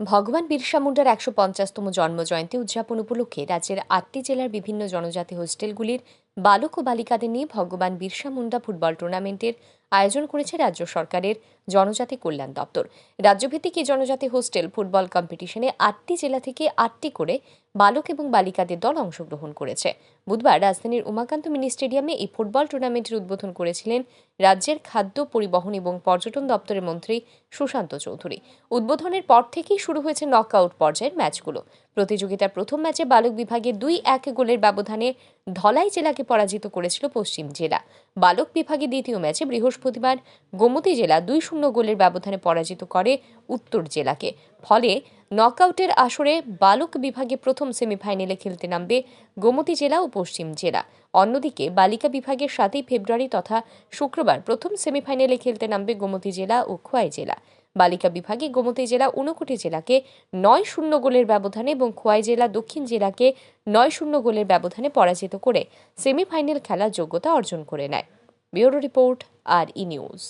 ভগবান বিরসা মুন্ডার একশো পঞ্চাশতম জন্মজয়ন্তী উদযাপন উপলক্ষে রাজ্যের আটটি জেলার বিভিন্ন জনজাতি হোস্টেলগুলির বালক ও বালিকাদের নিয়ে ভগবান বিরসা মুন্ডা ফুটবল টুর্নামেন্টের আয়োজন করেছে রাজ্য সরকারের জনজাতি কল্যাণ দপ্তর। রাজ্যভিত্তিক এই জনজাতি হোস্টেল ফুটবল কম্পিটিশনে আটটি জেলা থেকে আটটি করে বালক এবং বালিকাদের দল অংশগ্রহণ করেছে। বুধবার রাজধানীর উমাকান্ত মিনি স্টেডিয়ামে এই ফুটবল টুর্নামেন্টের উদ্বোধন করেছিলেন রাজ্যের খাদ্য পরিবহন এবং পর্যটন দপ্তরের মন্ত্রী সুশান্ত চৌধুরী। উদ্বোধনের পর থেকেই শুরু হয়েছে নকআউট পর্যায়ের ম্যাচগুলো। প্রতিযোগিতার প্রথম ম্যাচে বালক বিভাগে দুই এক গোলের ব্যবধানে ধলাই জেলাকে পরাজিত করেছিল পশ্চিম জেলা। বালক বিভাগে দ্বিতীয় ম্যাচে বৃহস্পতিবার গোমতী জেলা দুই শূন্য গোলের ব্যবধানে পরাজিত করে উত্তর জেলাকে। ফলে নকআউটের আসরে বালক বিভাগে প্রথম সেমিফাইনালে খেলতে নামবে গোমতী জেলা ও পশ্চিম জেলা। অন্যদিকে বালিকা বিভাগের সাতই ফেব্রুয়ারি তথা শুক্রবার প্রথম সেমিফাইনালে খেলতে নামবে গোমতী জেলা ও খোয়াই জেলা। বালিকা বিভাগে গোমতী জেলা ঊনকোটি জেলাকে নয় শূন্য গোলের ব্যবধানে এবং খোয়াই জেলা, দক্ষিণ জেলাকে নয় শূন্য গোলের ব্যবধানে পরাজিত করে সেমিফাইনাল খেলার যোগ্যতা অর্জন করে নেয়। Bureau report, R E news.